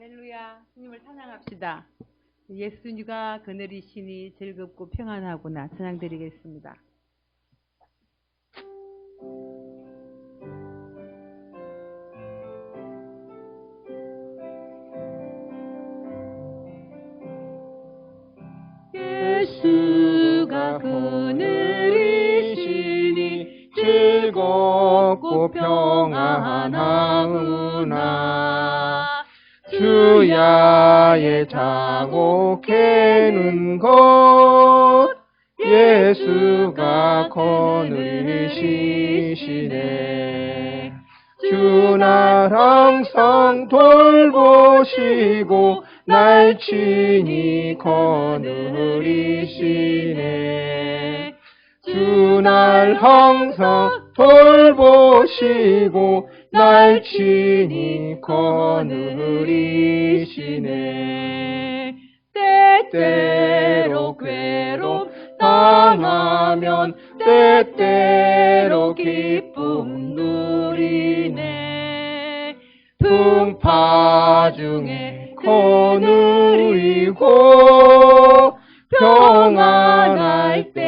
할렐루야, 주님을 찬양합시다. 예수님과 그늘이시니 즐겁고 평안하구나 찬양드리겠습니다. 예수가 그늘이시니 즐겁고 평안하구나 주야의 자곡해는 것 예수가 거느리시네. 주날 항상 돌보시고 날 친히 거느리시네. 주날 항상 돌보시고 날 친히 거느리시네. 때때로 괴롭 당하면 때때로 기쁨 누리네. 풍파 중에 거느리고 평안할 때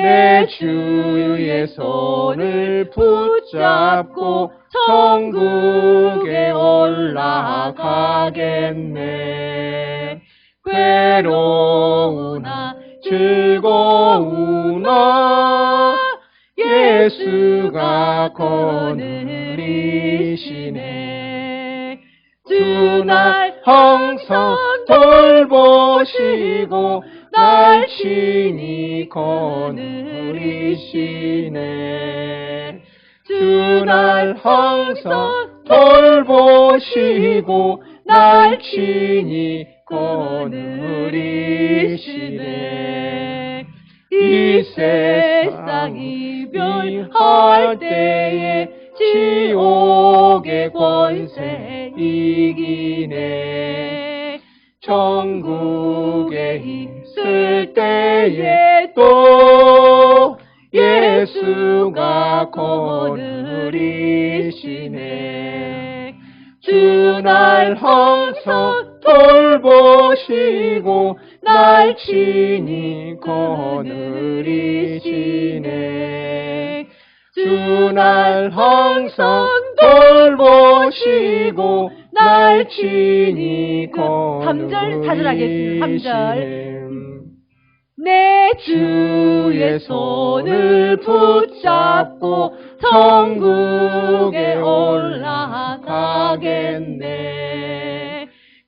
내 주의 손을 붙잡고 천국에 올라가겠네. 괴로우나 즐거우나 예수가 거느리시네. 주날 항상 돌보시고 날 친히 거느리시네. 주 날 항상 돌보시고 날 친히 거느리시네. 이 세상 이별할 때에 지옥의 권세 이기네. 천국에 있을 때에 또 예수가 거느리시네 주 날 항상 돌보시고 날 친히 거느리시네 주 날 항상 돌보시고 날 친히 삼절 사절하겠습니다. 삼절. 내 주의 손을 붙잡고 천국에 올라가겠네.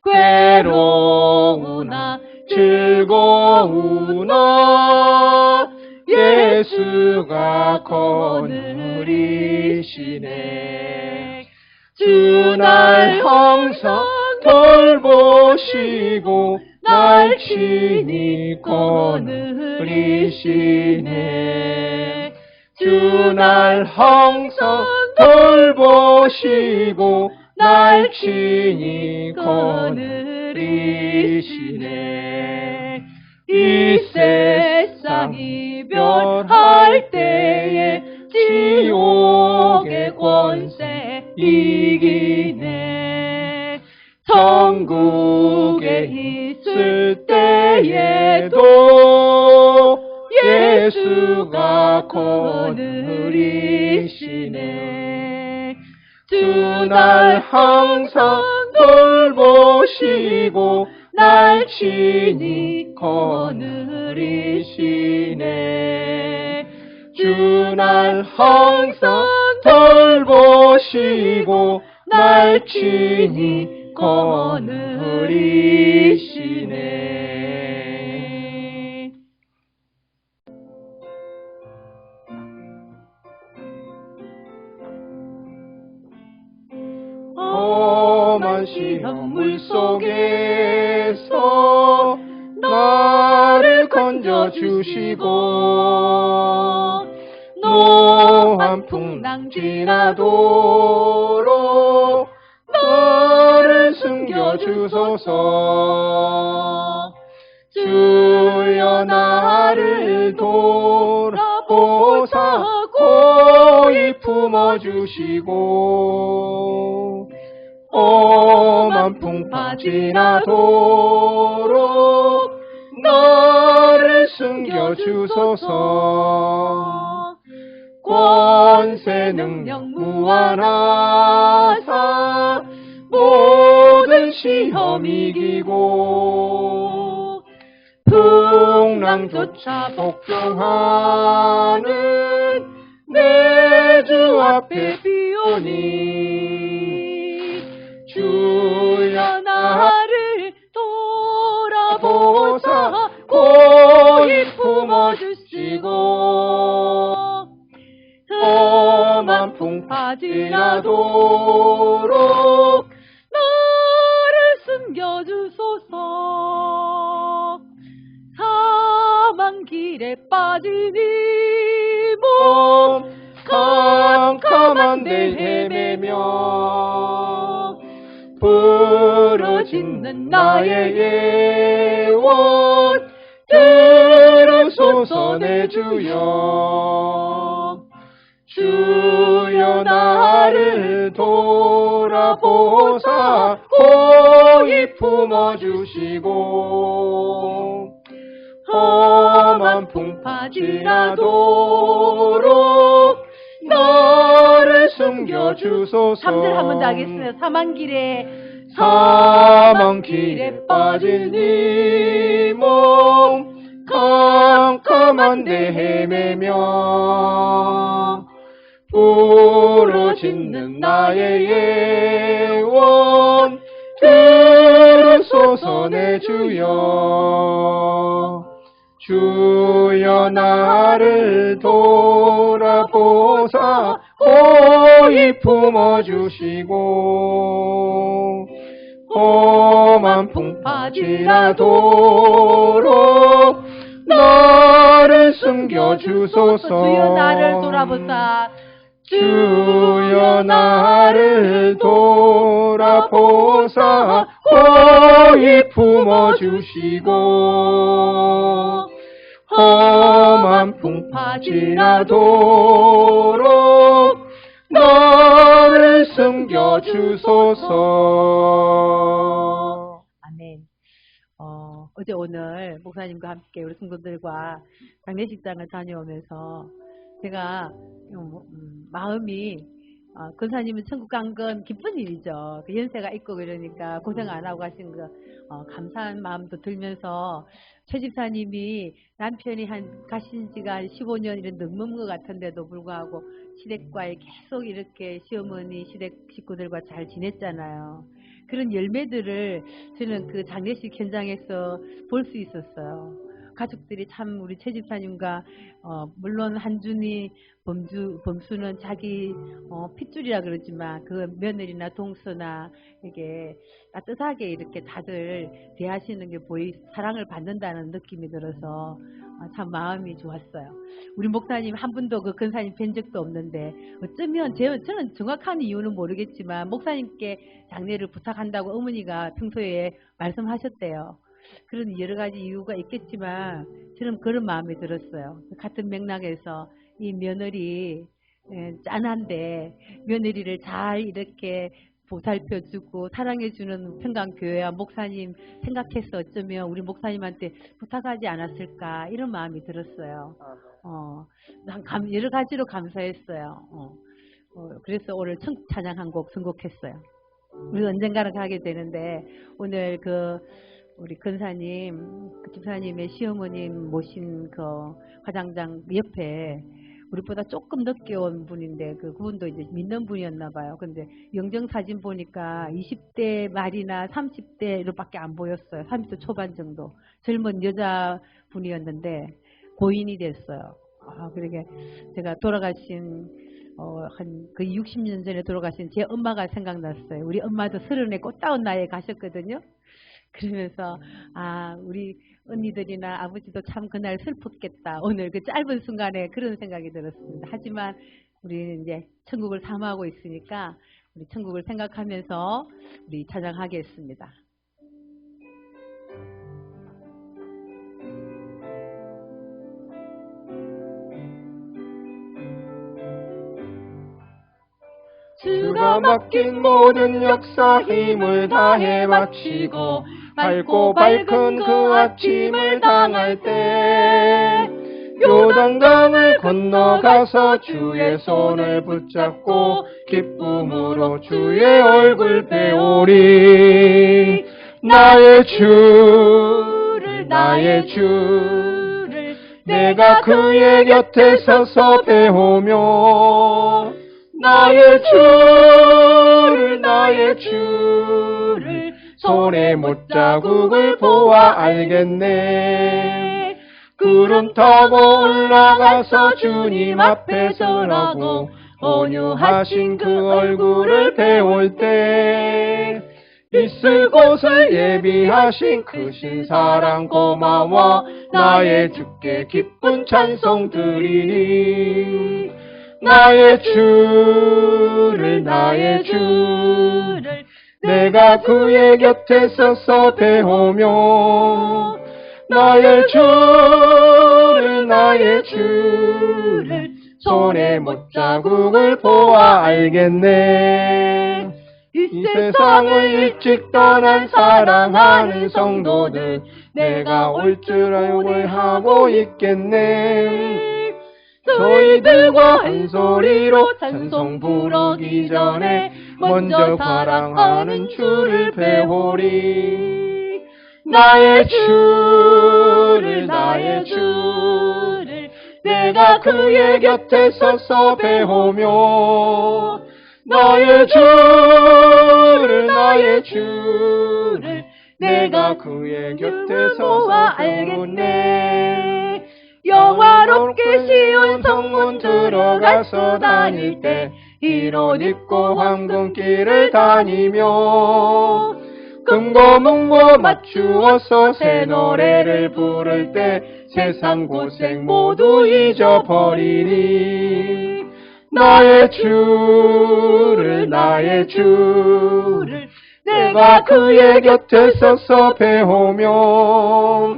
괴로우나 즐거우나 예수가 거느리시네. 주 날 항상 돌보시고 날 친히 거느리시네. 주 날 항상 돌보시고 날 친히 거느리시네. 이 세상 이별할 때에 지옥의 권세 이기네. 천국에 있을 때에도 예수가 거느리시네. 주 날 항상 돌보시고 날 친히 거느리시네. 주 날 항상 돌보시고 날 친히 거느리시네 험한 시험 물 속에서 나를 건져 숨겨주시고 노한 풍랑 지나도 주소서. 주여 나를 돌아보사 고이 품어주시고 험한 풍파 지나도록 나를 숨겨주소서. 권세 능력 무한하사 시험 이기고 풍랑조차 복종하는 내 주 앞에 비오니 주여 나를 돌아보사 고이 품어주시고 험한 풍파 지나도록 이몸 몸 캄캄한 데 헤매며 부르짖는 나의 예원 들으소서 내 주여. 주여 나를 돌아보사 고이 품어주시고 험한 풍파 지나도록 나를 숨겨주소서. 삼절 한 번 더 하겠습니다. 사망 길에 사망 길에 빠진 이몸 캄캄한 데 헤매며 부르짖는 나의 예원 들으소서 내 주여 주여 나를 돌아보사 고이 품어주시고 험한 풍파 지나도록 나를 숨겨주소서. 주여 나를 돌아보사. 주여 나를 돌아보사. 고이 품어주시고 험 한 풍파 지나도록 나를 숨겨 주소서 아멘. 어, 어제 오늘 목사님과 함께 우리 성도들과 장례식장을 다녀오면서 제가 음, 음, 마음이 어, 권사님은 천국 간 건 기쁜 일이죠. 그 연세가 있고 그러니까 고생 안 하고 가신 거 어, 감사한 마음도 들면서 최 집사님이 남편이 한 가신 지가 한 15년 이런 넘는 것 같은데도 불구하고 시댁과에 계속 이렇게 시어머니 시댁 식구들과 잘 지냈잖아요. 그런 열매들을 저는 그 장례식 현장에서 볼 수 있었어요. 가족들이 참 우리 최 집사님과 어, 물론 한준이 범주 범수는 자기 어, 핏줄이라 그러지만 그 며느리나 동서나 이게 따뜻하게 이렇게 다들 대하시는 게 보이 사랑을 받는다는 느낌이 들어서 아, 참 마음이 좋았어요. 우리 목사님 한 분도 그 근사님 뵌 적도 없는데 어쩌면 제, 저는 정확한 이유는 모르겠지만 목사님께 장례를 부탁한다고 어머니가 평소에 말씀하셨대요. 그런 여러 가지 이유가 있겠지만 저는 그런 마음이 들었어요. 같은 맥락에서 이 며느리 예, 짠한데 며느리를 잘 이렇게 보살펴주고 사랑해주는 평강교회와 목사님 생각해서 어쩌면 우리 목사님한테 부탁하지 않았을까 이런 마음이 들었어요. 어, 난 감- 여러 가지로 감사했어요. 어, 어, 그래서 오늘 청 찬양 한 곡 선곡했어요. 우리 언젠가는 가게 되는데 오늘 그 우리 근사님, 그 집사님의 시어머님 모신 그 화장장 옆에 우리보다 조금 늦게 온 분인데 그 그분도 이제 믿는 분이었나 봐요. 근데 영정 사진 보니까 20대 말이나 30대로밖에 안 보였어요. 30대 초반 정도. 젊은 여자 분이었는데 고인이 됐어요. 아, 그러게 제가 돌아가신 어, 한그 60년 전에 돌아가신 제 엄마가 생각났어요. 우리 엄마도 서른에 꽃다운 나이에 가셨거든요. 그러면서 아 우리 언니들이나 아버지도 참 그날 슬펐겠다. 오늘 그 짧은 순간에 그런 생각이 들었습니다. 하지만 우리는 이제 천국을 사모하고 있으니까 우리 천국을 생각하면서 우리 찬양하겠습니다. 주가 맡긴 모든 역사 힘을 다해 마치고 밝고 밝은 그 아침을 당할 때 요단강을 건너가서 주의 손을 붙잡고 기쁨으로 주의 얼굴 배우리. 나의 주를 나의 주를 내가 그의 곁에 서서 배우며 나의 주를 나의 주를 손에 못자국을 보아 알겠네. 구름 타고 올라가서 주님 앞에 서라고 온유하신 그 얼굴을 배울 때 있을 곳을 예비하신 크신 사랑 고마워 나의 주께 기쁜 찬송 드리니 나의 주를 나의 주를 내가 그의 곁에 서서 배우며 나의 주를 나의 주를 손에 못자국을 보아 알겠네. 이 세상을 일찍 떠난 사랑하는 성도들 내가 올 줄 알고 하고 있겠네. 저희들과 한 소리로 찬송 부르기 전에 먼저 사랑하는 주를 배우리. 나의 주를 나의 주를 내가 그의 곁에 서서 배우며 나의 주를 나의 주를 내가 그의 곁에 서서 배우네. 영화롭게 쉬운 성문 들어가서 다닐 때 이옷 입고 황금길을 다니며 금고 문고 맞추어서 새 노래를 부를 때 세상 고생 모두 잊어버리니 나의 주를 나의 주를 내가 그의 곁에 서서 배우며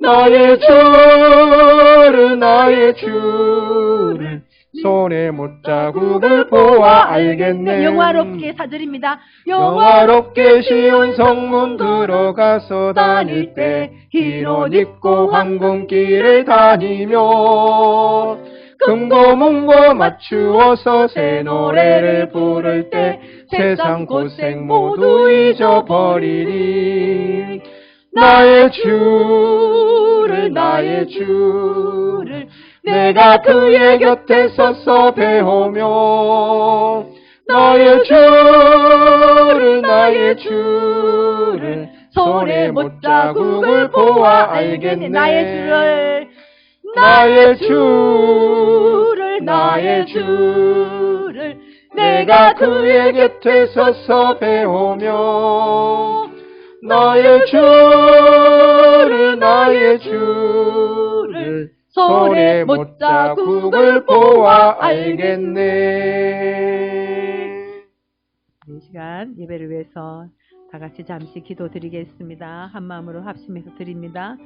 나의 주를 나의 주를 손에 못자국을 보아 알겠네. 영화롭게 사드립니다. 영화롭게 쉬운 성문 들어가서 다닐 때 흰 옷 입고 황금길을 다니며 금고 문고 맞추어서 새 노래를 부를 때 세상 고생 모두 잊어버리리. 나의 주를 나의 주를 내가 그의 곁에 서서 배우며 나의 주를 나의 주를 손에 못 자국을 보아 알겠네. 나의 주를 나의 주를 나의 주를 내가 그의 곁에 서서 배우며 나의 주를 나의 주를 손에 못자 국을 보아 알겠네 이 시간 예배를 위해서 다 같이 잠시 기도 드리겠습니다. 한 마음으로 합심해서 드립니다.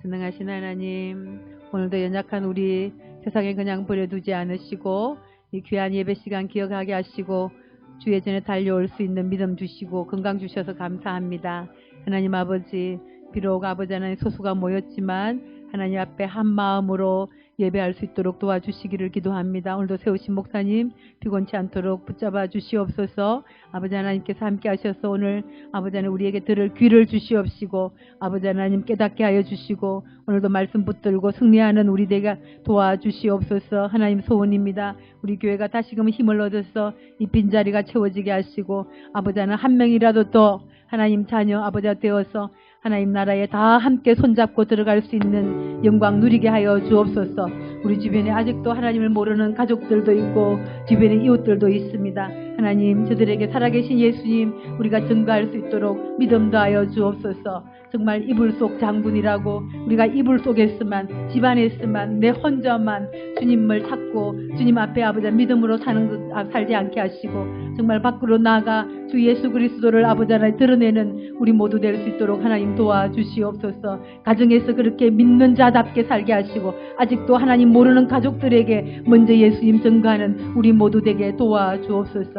전능하신 하나님, 오늘도 연약한 우리 세상에 그냥 버려두지 않으시고 이 귀한 예배 시간 기억하게 하시고 주의 전에 달려올 수 있는 믿음 주시고 건강 주셔서 감사합니다. 하나님 아버지, 비록 아버지 하나님 소수가 모였지만 하나님 앞에 한 마음으로 예배할 수 있도록 도와주시기를 기도합니다. 오늘도 세우신 목사님 피곤치 않도록 붙잡아 주시옵소서. 아버지 하나님께서 함께 하셔서 오늘 아버지 하나님 우리에게 들을 귀를 주시옵시고 아버지 하나님 깨닫게 하여 주시고 오늘도 말씀 붙들고 승리하는 우리 되가 도와주시옵소서. 하나님 소원입니다. 우리 교회가 다시금 힘을 얻어서 이 빈자리가 채워지게 하시고 아버지 하나님 한 명이라도 더 하나님 자녀 아버지가 되어서 하나님 나라에 다 함께 손잡고 들어갈 수 있는 영광 누리게 하여 주옵소서. 우리 주변에 아직도 하나님을 모르는 가족들도 있고 주변에 이웃들도 있습니다. 하나님 저들에게 살아계신 예수님 우리가 증거할 수 있도록 믿음 다하여 주옵소서. 정말 이불 속 장군이라고 우리가 이불 속에서만 집안에서만 내 혼자만 주님을 찾고 주님 앞에 아버지 믿음으로 사는 것 아, 살지 않게 하시고 정말 밖으로 나가 주 예수 그리스도를 아버지 하나 드러내는 우리 모두 될 수 있도록 하나님 도와주시옵소서. 가정에서 그렇게 믿는 자답게 살게 하시고 아직도 하나님 모르는 가족들에게 먼저 예수님 증거하는 우리 모두 되게 도와주옵소서.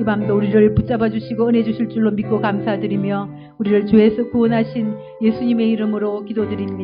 이 밤도 우리를 붙잡아 주시고 은혜 주실 줄로 믿고 감사드리며 우리를 죄에서 구원하신 예수님의 이름으로 기도드립니다.